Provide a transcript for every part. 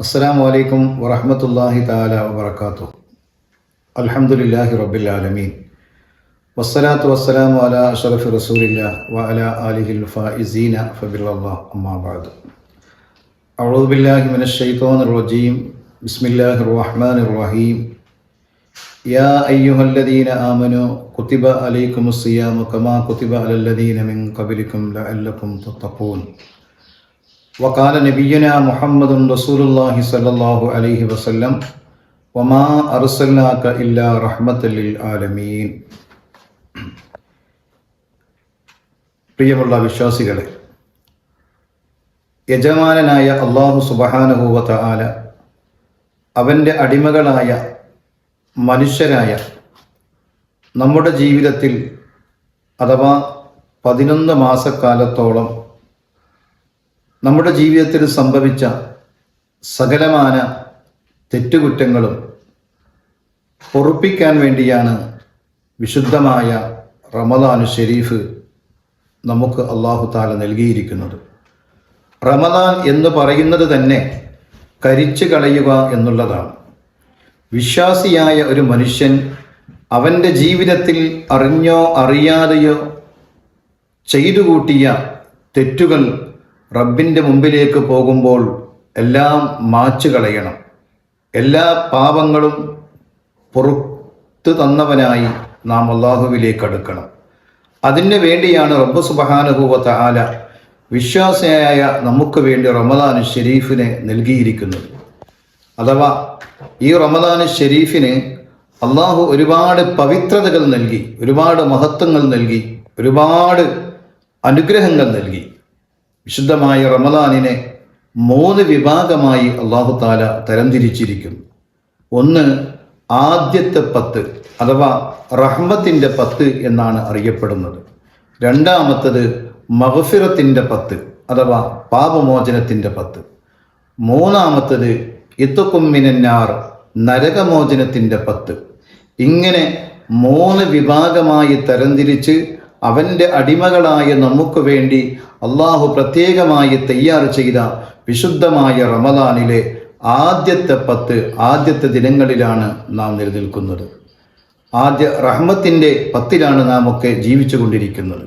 അസ്സാം വലൈക്കും വറഹമത്തല്ലാഹി താല വബർക്കാത്തു അൽഹംദുലില്ലാഹി റബ്ബിൽ ആലമീൻ വസ്സലാത്തു വസ്സലാമു അല അഷറഫ് റസൂലില്ല വ അല ആലിഹിൽ ഫായിസീന ഫബില്ലാ അമ്മാ ബഅദ് അഊദു ബില്ലാഹി മിനശ് ശൈത്വാനിർ റജീം ബിസ്മില്ലാഹിർ റഹ്മാനിർ റഹീം യാ അയ്യുഹല്ലദീന ആമനു കുതിബ അലൈക്കുമുസ് സിയാമു കമാ കുതിബ അലല്ലദീന മിൻ ഖബലിക്കും ലഅല്ലക്കും തത്തഖൂൻ وقال نبينا محمد رسول الله صلى الله عليه وسلم وما أرسلناك إلا رحمة للعالمين പ്രിയമുള്ള വിശ്വാസികളെ യജമാനനായ അള്ളാഹു സുബഹാനുഭൂവത്ത ആല അവൻ്റെ അടിമകളായ മനുഷ്യരായ നമ്മുടെ ജീവിതത്തിൽ അഥവാ പതിനൊന്ന് മാസക്കാലത്തോളം നമ്മുടെ ജീവിതത്തിൽ സംഭവിച്ച സകലമാന തെറ്റുകുറ്റങ്ങളും പൊറുപ്പിക്കാൻ വേണ്ടിയാണ് വിശുദ്ധമായ റമദാനു ഷെരീഫ് നമുക്ക് അള്ളാഹു താല നൽകിയിരിക്കുന്നത്. റമദാൻ എന്ന് പറയുന്നത് തന്നെ കരിച്ചു കളയുക എന്നുള്ളതാണ്. വിശ്വാസിയായ ഒരു മനുഷ്യൻ അവന്റെ ജീവിതത്തിൽ അറിഞ്ഞോ അറിയാതെയോ ചെയ്തു കൂട്ടിയ തെറ്റുകൾ റബ്ബിന്റെ മുമ്പിലേക്ക് പോകുമ്പോൾ എല്ലാം മാച്ചു കളയണം. എല്ലാ പാപങ്ങളും പുറത്തു തന്നവനായി നാം അള്ളാഹുവിലേക്ക് അടുക്കണം. അതിന് വേണ്ടിയാണ് റബ്ബ് സുബഹാനുഭൂവത്ത ആല വിശ്വാസിയായ നമുക്ക് വേണ്ടി റമദാൻ ഷെരീഫിനെ നൽകിയിരിക്കുന്നത്. അഥവാ ഈ റമദാൻ ഷെരീഫിന് അള്ളാഹു ഒരുപാട് പവിത്രതകൾ നൽകി ഒരുപാട് മഹത്വങ്ങൾ നൽകി ഒരുപാട് അനുഗ്രഹങ്ങൾ നൽകി. വിശുദ്ധമായ റമദാനിനെ മൂന്ന് വിഭാഗമായി അള്ളാഹു താല തരംതിരിച്ചിരിക്കുന്നു ഒന്ന് ആദ്യത്തെ പത്ത് അഥവാ റഹ്മത്തിന്റെ പത്ത് എന്നാണ് അറിയപ്പെടുന്നത്. രണ്ടാമത്തത് മഹഫിറത്തിന്റെ പത്ത് അഥവാ പാപമോചനത്തിന്റെ പത്ത്. മൂന്നാമത്തത് ഇത്തുക്കുമ്മിനാർ നരകമോചനത്തിന്റെ പത്ത്. ഇങ്ങനെ മൂന്ന് വിഭാഗമായി തരംതിരിച്ച് അവന്റെ അടിമകളായ നമുക്ക് വേണ്ടി അള്ളാഹു പ്രത്യേകമായി തയ്യാർ ചെയ്ത വിശുദ്ധമായ റമദാനിലെ ആദ്യത്തെ പത്ത് ആദ്യത്തെ ദിനങ്ങളിലാണ് നാം നിലനിൽക്കുന്നത്. ആദ്യ റഹ്മത്തിന്റെ പത്തിലാണ് നാം ഒക്കെ ജീവിച്ചു കൊണ്ടിരിക്കുന്നത്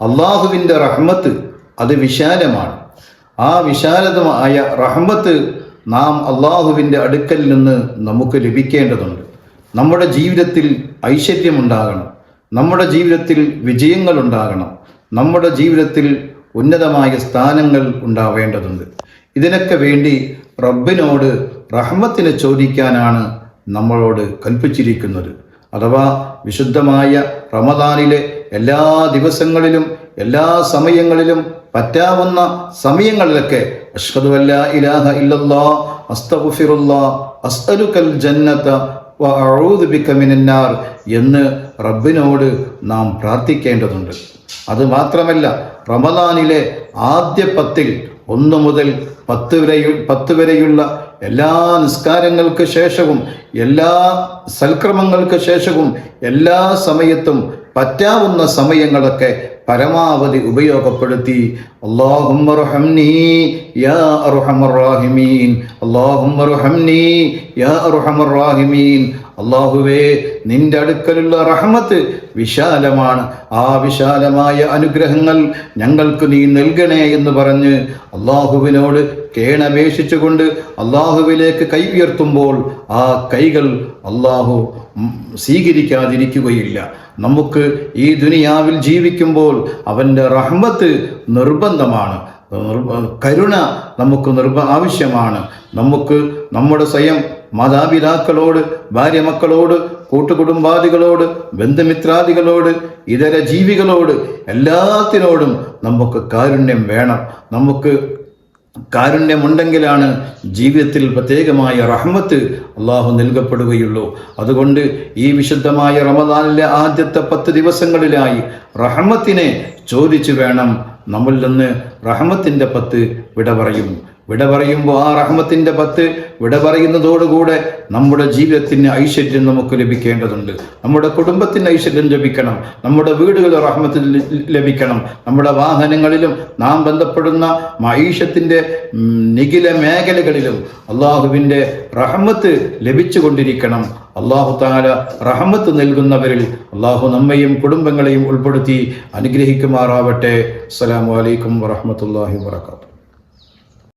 അള്ളാഹുവിന്റെ റഹ്മത്ത് അത് വിശാലമാണ്. ആ വിശാലതമായ റഹ്മത്ത് നാം അള്ളാഹുവിന്റെ അടുക്കൽ നിന്ന് നമുക്ക് ലഭിക്കേണ്ടതുണ്ട്. നമ്മുടെ ജീവിതത്തിൽ ഐശ്വര്യമുണ്ടാകണം. നമ്മുടെ ജീവിതത്തിൽ വിജയങ്ങൾ ഉണ്ടാകണം നമ്മുടെ ജീവിതത്തിൽ ഉന്നതമായ സ്ഥാനങ്ങൾ ഉണ്ടാവേണ്ടതുണ്ട്. ഇതിനൊക്കെ വേണ്ടി റബ്ബിനോട് റഹ്മത്തിനെ ചോദിക്കാനാണ് നമ്മളോട് കൽപ്പിച്ചിരിക്കുന്നത്. അഥവാ വിശുദ്ധമായ റമദാനിലെ എല്ലാ ദിവസങ്ങളിലും എല്ലാ സമയങ്ങളിലും പറ്റാവുന്ന സമയങ്ങളിലൊക്കെ അഷ്ഹദു അല്ലാ ഇലാഹ ഇല്ലല്ലാ അസ്തഗ്ഫിറുല്ലാ അസ്അലുക്കൽ ജന്നത വ അഊദു ബിക മിനന്നാർ എന്ന് റബ്ബിനോട് നാം പ്രാർത്ഥിക്കേണ്ടതുണ്ട്. അത് മാത്രമല്ല റമദാനിലെ ആദ്യ പത്തിൽ ഒന്ന് മുതൽ പത്ത് വരെ പത്ത് വരെയുള്ള എല്ലാ നിസ്കാരങ്ങൾക്ക് ശേഷവും എല്ലാ സൽക്രമങ്ങൾക്ക് ശേഷവും എല്ലാ സമയത്തും പറ്റാവുന്ന സമയങ്ങളൊക്കെ പരമാവധി ഉപയോഗപ്പെടുത്തി. യാ യാ അള്ളാഹുവേ നിന്റെ അടുക്കലുള്ള റഹ്മത്ത് വിശാലമാണ്. ആ വിശാലമായ അനുഗ്രഹങ്ങൾ ഞങ്ങൾക്ക് നീ നൽകണേ എന്ന് പറഞ്ഞ് അള്ളാഹുവിനോട് കേണപേക്ഷിച്ചുകൊണ്ട് അള്ളാഹുവിലേക്ക് കൈ ഉയർത്തുമ്പോൾ ആ കൈകൾ അള്ളാഹു സ്വീകരിക്കാതിരിക്കുകയില്ല. നമുക്ക് ഈ ദുനിയാവിൽ ജീവിക്കുമ്പോൾ അവന്റെ റഹ്മത്ത് നിർബന്ധമാണ്. കരുണ നമുക്ക് നിർബ ആവശ്യമാണ്. നമുക്ക് നമ്മുടെ സ്വയം മാതാപിതാക്കളോട് ഭാര്യ മക്കളോട് കൂട്ടുകുടുംബാദികളോട് ബന്ധുമിത്രാദികളോട് ഇതര ജീവികളോട് എല്ലാത്തിനോടും നമുക്ക് കാരുണ്യം വേണം. നമുക്ക് കാരുണ്യമുണ്ടെങ്കിലാണ് ജീവിതത്തിൽ പ്രത്യേകമായ റഹ്മത്ത് അള്ളാഹു നൽകപ്പെടുകയുള്ളൂ. അതുകൊണ്ട് ഈ വിശുദ്ധമായ റമദാനിലെ ആദ്യത്തെ പത്ത് ദിവസങ്ങളിലായി റഹ്മത്തിനെ ചോദിച്ചു വേണം നമ്മളിൽ നിന്ന് റഹ്മത്തിന്റെ പത്ത് വിട പറയും. വിട പറയുമ്പോൾ ആ റഹ്മത്തിന്റെ പത്ത് വിട പറയുന്നതോടുകൂടെ നമ്മുടെ ജീവിതത്തിന് ഐശ്വര്യം നമുക്ക് ലഭിക്കേണ്ടതുണ്ട്. നമ്മുടെ കുടുംബത്തിന് ഐശ്വര്യം ലഭിക്കണം. നമ്മുടെ വീടുകളിൽ റഹ്മത്തിൽ ലഭിക്കണം. നമ്മുടെ വാഹനങ്ങളിലും നാം ബന്ധപ്പെടുന്ന മൈഷത്തിന്റെ നിഖില മേഖലകളിലും അള്ളാഹുവിന്റെ റഹ്മത്ത് ലഭിച്ചുകൊണ്ടിരിക്കണം. അള്ളാഹു താല റഹമത്ത് നൽകുന്നവരിൽ അള്ളാഹു നമ്മയും കുടുംബങ്ങളെയും ഉൾപ്പെടുത്തി അനുഗ്രഹിക്കുമാറാവട്ടെ. അസ്സലാമു അലൈക്കും വറഹ്മത്തുള്ളാഹി വാത്തു